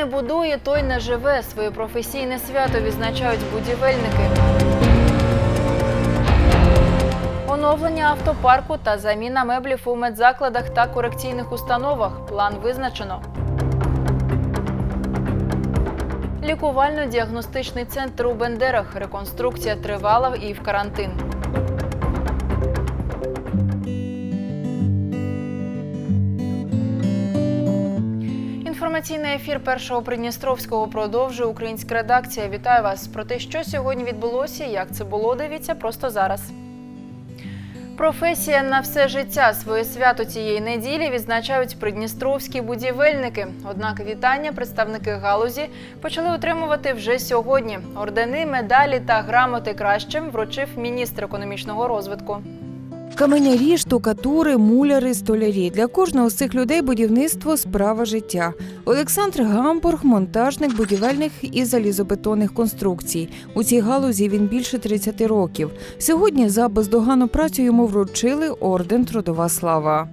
не будує, той не живе. Своє професійне свято відзначають будівельники. Оновлення автопарку та заміна меблів у медзакладах та корекційних установах. План визначено. Лікувально-діагностичний центр у Бендерах. Реконструкція тривала і в карантин. Інформаційний ефір першого Придністровського продовжує українська редакція. Вітаю вас про те, що сьогодні відбулося, і як це було. Дивіться просто зараз. Професія на все життя своє свято цієї неділі відзначають придністровські будівельники. Однак вітання представники галузі почали отримувати вже сьогодні. Ордени, медалі та грамоти кращим вручив міністр економічного розвитку. Каменярі, штукатури, муляри, столярі. Для кожного з цих людей будівництво справа життя. Олександр Гамбург, монтажник будівельних і залізобетонних конструкцій. У цій галузі він більше 30 років. Сьогодні за бездоганну працю йому вручили орден Трудова слава.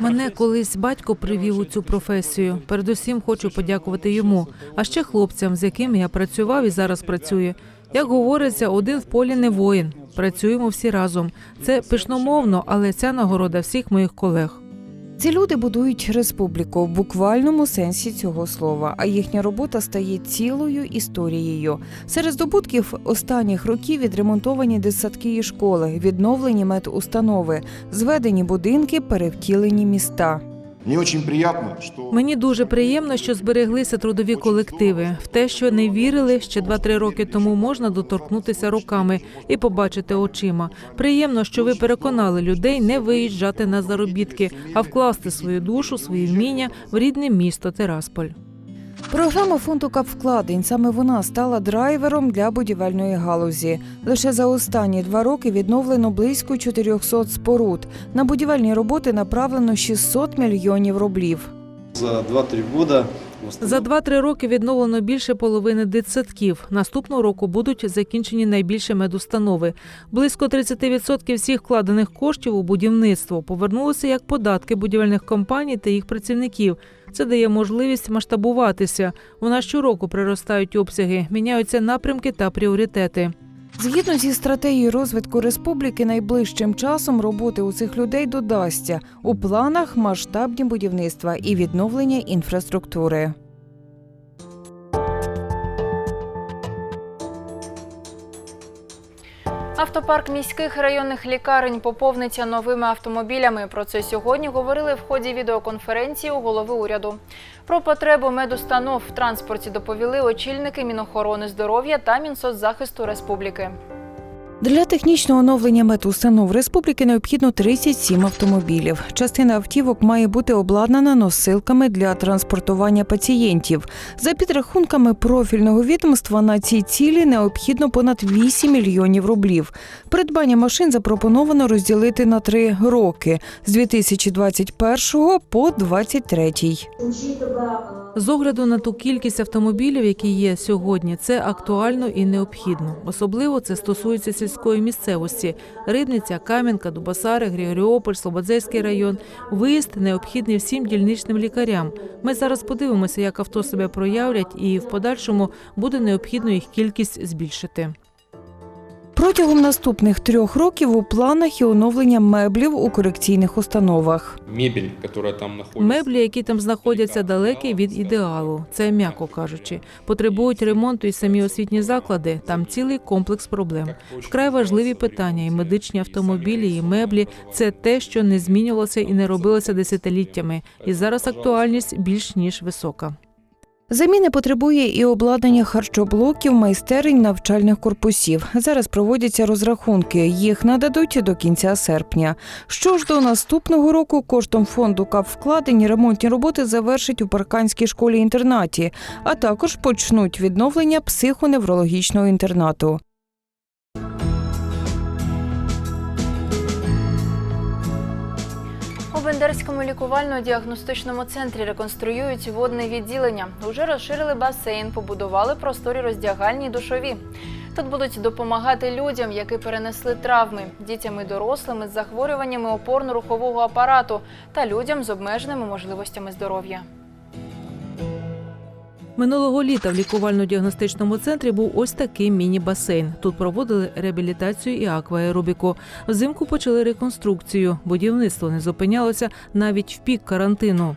Мене колись батько привів у цю професію. Передусім хочу подякувати йому, а ще хлопцям, з якими я працював і зараз працюю. Як говориться, один в полі не воїн. Працюємо всі разом. Це пишномовно, але ця нагорода всіх моїх колег. Ці люди будують республіку в буквальному сенсі цього слова, а їхня робота стає цілою історією. Серед здобутків останніх років відремонтовані дитсадки і школи, відновлені медустанови, зведені будинки, перевтілені міста. Мне дуже приємно, що Мені дуже приємно, що збереглися трудові колективи. В те, що не вірили, ще 2-3 роки тому можна доторкнутися руками і побачити очима. Приємно, що ви переконали людей не виїжджати на заробітки, а вкласти свою душу, свої вміння в рідне місто Терасполь. Програма фонду капвкладень саме вона стала драйвером для будівельної галузі. Лише за останні два роки відновлено близько 400 споруд. На будівельні роботи направлено 600 мільйонів рублів. За 2-3 года За 2-3 роки відновлено більше половини дитсадків. Наступного року будуть закінчені найбільші медустанови. Близько 30% всіх вкладених коштів у будівництво повернулися як податки будівельних компаній та їх працівників. Це дає можливість масштабуватися. У нас щороку приростають обсяги, міняються напрямки та пріоритети. Згідно зі стратегією розвитку республіки, найближчим часом роботи у цих людей додасться у планах масштабні будівництва і відновлення інфраструктури. Автопарк міських районних лікарень поповниться новими автомобілями. Про це сьогодні говорили в ході відеоконференції у голови уряду. Про потребу медустанов в транспорті доповіли очільники Мінохорони здоров'я та Мінсоцзахисту республіки. Для технічного оновлення медустанов республіки необхідно 37 автомобілів. Частина автівок має бути обладнана носилками для транспортування пацієнтів. За підрахунками профільного відомства на ці цілі необхідно понад 8 мільйонів рублів. Придбання машин запропоновано розділити на три роки з 2021 по 2023. З огляду на ту кількість автомобілів, які є сьогодні, це актуально і необхідно. Особливо це стосується сільської місцевості: Рибниця, Кам'янка, Дубасари, Григоріополь, Слободзейський район. Виїзд необхідний всім дільничним лікарям. Ми зараз подивимося, як авто себе проявлять, і в подальшому буде необхідно їх кількість збільшити. Протягом наступних трьох років у планах і оновлення меблів у корекційних установах. Мебель, которая там находится. Меблі, які там знаходяться, далекі від ідеалу. Це м'яко кажучи. Потребують ремонту і самі освітні заклади. Там цілий комплекс проблем. Вкрай важливі питання, і медичні автомобілі, і меблі це те, що не змінювалося і не робилося десятиліттями. І зараз актуальність більш ніж висока. Заміни потребує і обладнання харчоблоків, майстерень, навчальних корпусів. Зараз проводяться розрахунки. Їх нададуть до кінця серпня. Що ж до наступного року коштом фонду капвкладень ремонтні роботи завершать у парканській школі-інтернаті, а також почнуть відновлення психоневрологічного інтернату. Бендерському лікувально-діагностичному центрі реконструюють водне відділення. Уже розширили басейн, побудували просторі роздягальні душові. Тут будуть допомагати людям, які перенесли травми, дітям і дорослим із захворюваннями опорно-рухового апарату та людям з обмеженими можливостями здоров'я. Минулого літа в лікувально-діагностичному центрі був ось такий міні-басейн. Тут проводили реабілітацію і акваеробіку. Взимку почали реконструкцію. Будівництво не зупинялося навіть в пік карантину.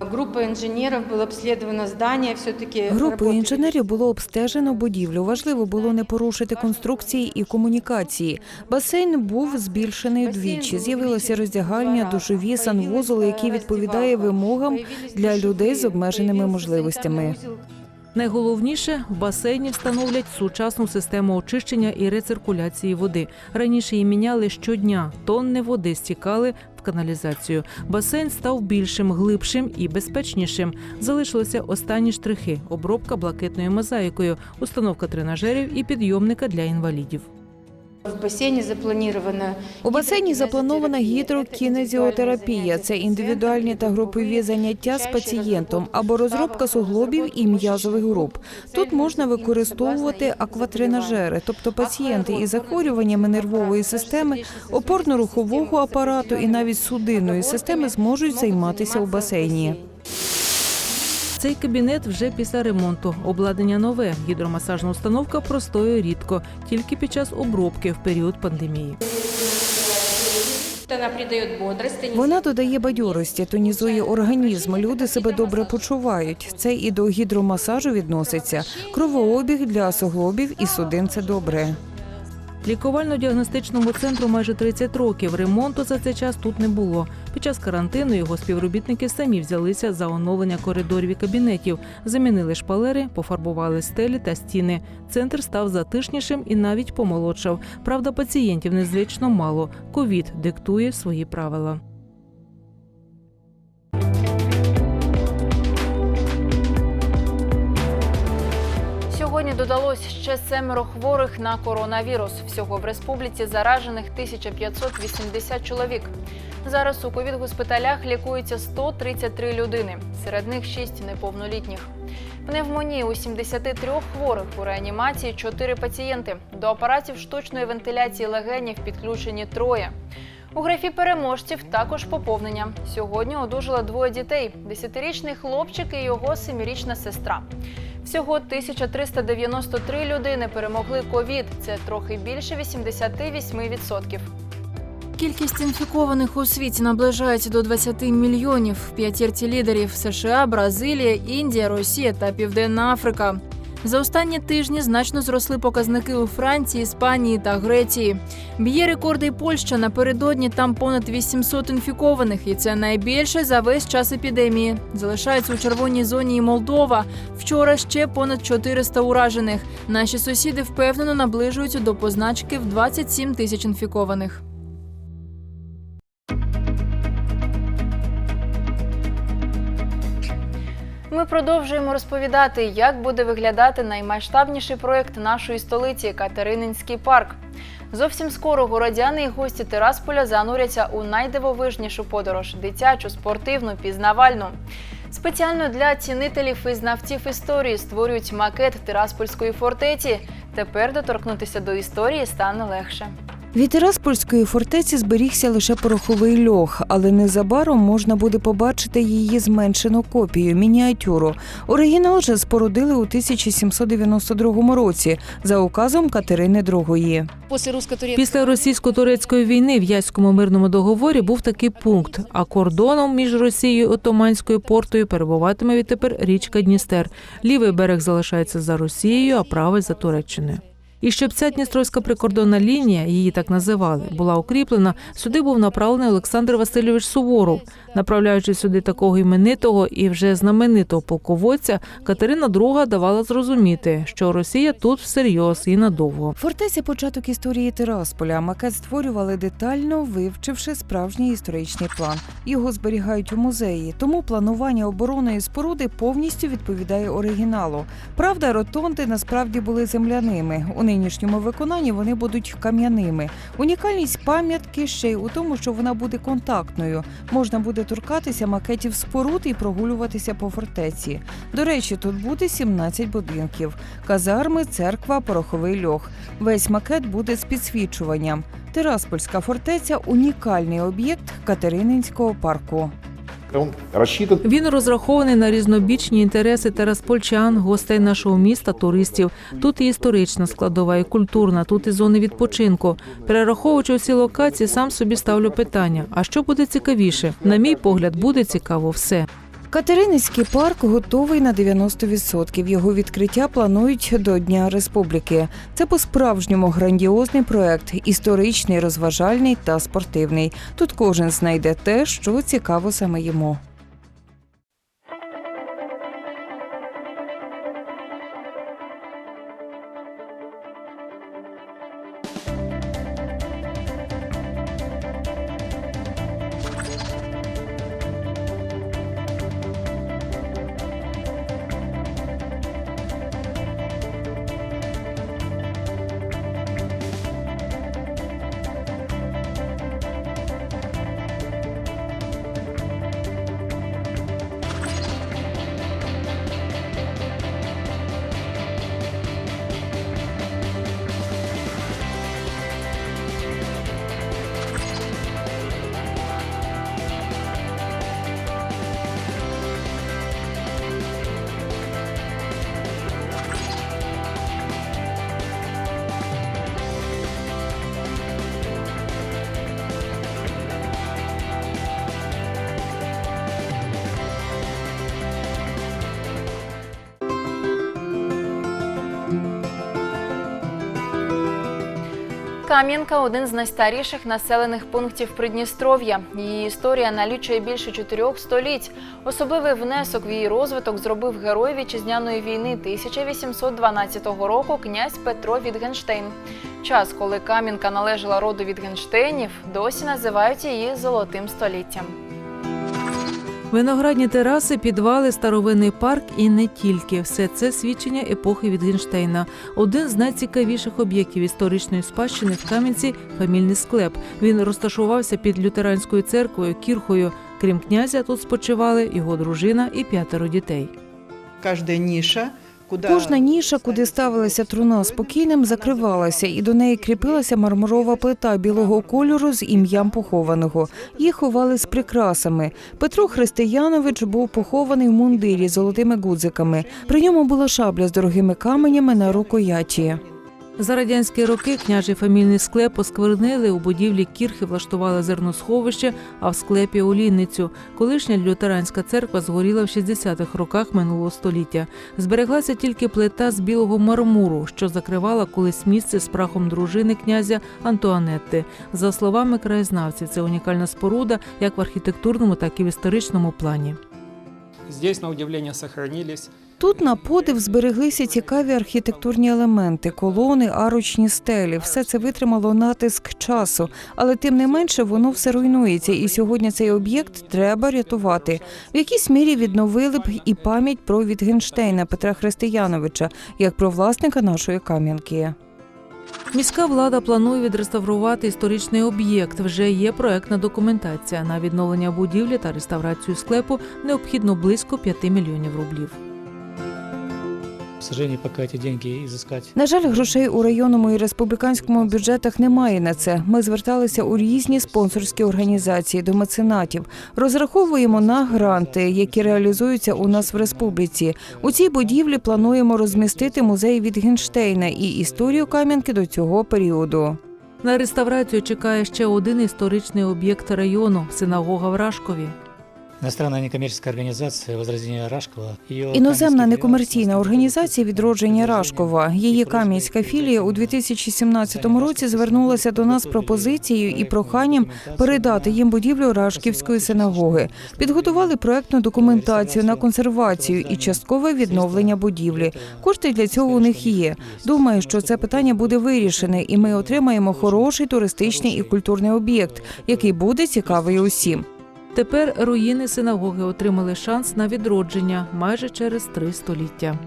Группа инженеров было обследовано здание, все-таки Групою інженерів було обстежено будівлю. Важливо було не порушити конструкції і комунікації. Басейн був збільшений вдвічі. З'явилося роздягальня, душові, санвузол, який відповідає вимогам для людей з обмеженими можливостями. Найголовніше в басейні встановлять сучасну систему очищення і рециркуляції води. Раніше її міняли щодня. Тонни води стікали каналізацію. Басейн став більшим, глибшим і безпечнішим. Залишилися останні штрихи: обробка блакитною мозаїкою, установка тренажерів і підйомника для інвалідів. В бассейне запланировано... У басейні запланована гідрокінезіотерапія. Це індивідуальні та групові заняття з пацієнтом або розробка суглобів і м'язових груп. Тут можна використовувати акватренажери, тобто пацієнти із захворюваннями нервової системи, опорно-рухового апарату і навіть судинної системи зможуть займатися у басейні. Цей кабінет вже після ремонту. Обладнання нове. Гідромасажна установка простоює рідко, тільки під час обробки в період пандемії. Она придает бодрость. Вона додає бадьорості, тонізує організм. Люди себе добре почувають. Це і до гідромасажу відноситься. Кровообіг для суглобів і судин це добре. Лікувально-діагностичному центру майже 30 років. Ремонту за цей час тут не було. Під час карантину його співробітники самі взялися за оновлення коридорів і кабінетів, замінили шпалери, пофарбували стелі та стіни. Центр став затишнішим і навіть помолодшав. Правда, пацієнтів незвично мало. Ковід диктує свої правила. Сьогодні додалось ще семеро хворих на коронавірус. Всього в республіці заражених 1580 чоловік. Зараз у ковід-госпіталях лікується 133 людини, серед них 6 неповнолітніх. Пневмонія у 73 хворих у реанімації 4 пацієнти. До апаратів штучної вентиляції легенів підключені троє. У графі переможців також поповнення. Сьогодні одужало двоє дітей: 10-річний хлопчик і його 7-річна сестра. Всього 1393 людини перемогли ковід. Це трохи більше 88%. Кількість інфікованих у світі наближається до 20 мільйонів. П'ятірці лідерів США, Бразилія, Індія, Росія та Південна Африка. За останні тижні значно зросли показники у Франції, Іспанії та Греції. Б'є рекорди й Польща. Напередодні там понад 800 інфікованих, і це найбільше за весь час епідемії. Залишається у червоній зоні і Молдова. Вчора ще понад 400 уражених. Наші сусіди впевнено наближуються до позначки в 27 тисяч інфікованих. Ми продовжуємо розповідати, як буде виглядати наймасштабніший проєкт нашої столиці Катерининський парк. Зовсім скоро городяни і гості Тирасполя зануряться у найдивовижнішу подорож дитячу, спортивну, пізнавальну. Спеціально для цінителів і знавців історії створюють макет Тираспольської фортеці. Тепер доторкнутися до історії стане легше. Від Тираспольської фортеці зберігся лише пороховий льох, але незабаром можна буде побачити її зменшену копію, мініатюру. Оригінал же спорудили у 1792 році за указом Катерини II. Після російсько-турецької війни в Яському мирному договорі був такий пункт. А кордоном між Росією і Отоманською портою перебуватиме відтепер річка Дністер. Лівий берег залишається за Росією, а правий за Туреччиною. І щоб ця Дністровська прикордонна лінія, її так називали, була укріплена, сюди був направлений Олександр Васильович Суворов. Направляючи сюди такого іменитого і вже знаменитого полководця, Катерина II давала зрозуміти, що Росія тут всерйоз і надовго. Фортеця початок історії Тирасполя. Макет створювали детально, вивчивши справжній історичний план. Його зберігають у музеї, тому планування оборонної споруди повністю відповідає оригіналу. Правда, ротонди насправді були земляними. У нинішньому виконанні вони будуть кам'яними. Унікальність пам'ятки ще й у тому, що вона буде контактною. Можна буде торкатися макетів споруд і прогулюватися по фортеці. До речі, тут буде 17 будинків: казарми, церква, пороховий льох. Весь макет буде з підсвічуванням. Тираспольська фортеця унікальний об'єкт Катерининського парку. Він розрахований на різнобічні інтереси тераспольчан, гостей нашого міста, туристів. Тут і історична складова, і культурна, тут і зони відпочинку. Перераховуючи усі локації, сам собі ставлю питання: а що буде цікавіше? На мій погляд, буде цікаво все. Катерининський парк готовий на 90%. Його відкриття планують до Дня Республіки. Це по-справжньому грандіозний проект, історичний, розважальний та спортивний. Тут кожен знайде те, що цікаво саме йому. Кам'янка один з найстаріших населених пунктів Придністров'я. Її історія налічує більше чотирьох століть. Особливий внесок в її розвиток зробив герой вітчизняної війни 1812 року князь Петро Вітгенштейн. Час, коли Кам'янка належала роду Вітгенштейнів, досі називають її золотим століттям. Виноградні тераси, підвали, старовинний парк і не тільки. Все це свідчення епохи Вітгенштейна. Один з найцікавіших об'єктів історичної спадщини в Кам'янці фамільний склеп. Він розташувався під лютеранською церквою Кірхою. Крім князя, тут спочивали його дружина і п'ятеро дітей. Кожна куда... Кожна ніша, куди ставилася труна спокійним, закривалася, і до неї кріпилася мармурова плита білого кольору з ім'ям похованого. Їх ховали з прикрасами. Петро Християнович був похований в мундирі з золотими гудзиками. При ньому була шабля з дорогими каменями на рукояті. За радянські роки княжий фамільний склеп осквернили, у будівлі кірхи влаштували зерносховище, а в склепі олійницю. Колишня лютеранська церква згоріла в 60-х роках минулого століття. Збереглася тільки плита з білого мармуру, що закривала колись місце з прахом дружини князя Антуанетти. За словами краєзнавців, це унікальна споруда як в архітектурному, так і в історичному плані. Здесь, на удивление, сохранились Тут на подив збереглися цікаві архітектурні елементи, колони, арочні стелі. Все це витримало натиск часу, але тим не менше воно все руйнується. І сьогодні цей об'єкт треба рятувати. В якійсь мірі відновили б і пам'ять про Вітгенштейна Петра Християновича, як про власника нашої кам'янки. Міська влада планує відреставрувати історичний об'єкт. Вже є проектна документація. На відновлення будівлі та реставрацію склепу необхідно близько 5 мільйонів рублів. Сожалению, пока эти деньги изыскать На жаль, грошей у районному і республіканському бюджетах немає на це. Ми зверталися у різні спонсорські організації до меценатів. Розраховуємо на гранти, які реалізуються у нас в республіці. У цій будівлі плануємо розмістити музей Вітгенштейна і історію Кам'янки до цього періоду. На реставрацію чекає ще один історичний об'єкт району синагога в Рашкові. Іноземна некомерційна організація відродження Рашкова. Її кам'янська філія у 2017 році звернулася до нас пропозицією і проханням передати їм будівлю Рашківської синагоги. Підготували проектну документацію на консервацію і часткове відновлення будівлі. Кошти для цього у них є. Думаю, що це питання буде вирішене, і ми отримаємо хороший туристичний і культурний об'єкт, який буде цікавий усім. Тепер руїни синагоги отримали шанс на відродження майже через три століття.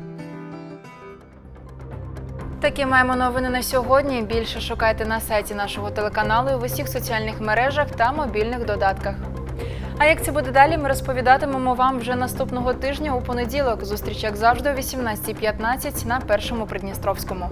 Такі маємо новини на сьогодні. Більше шукайте на сайті нашого телеканалу в усіх соціальних мережах та мобільних додатках. А як це буде далі, ми розповідатимемо вам вже наступного тижня у понеділок. Зустріч, як завжди, о 18.15 на першому Придністровському.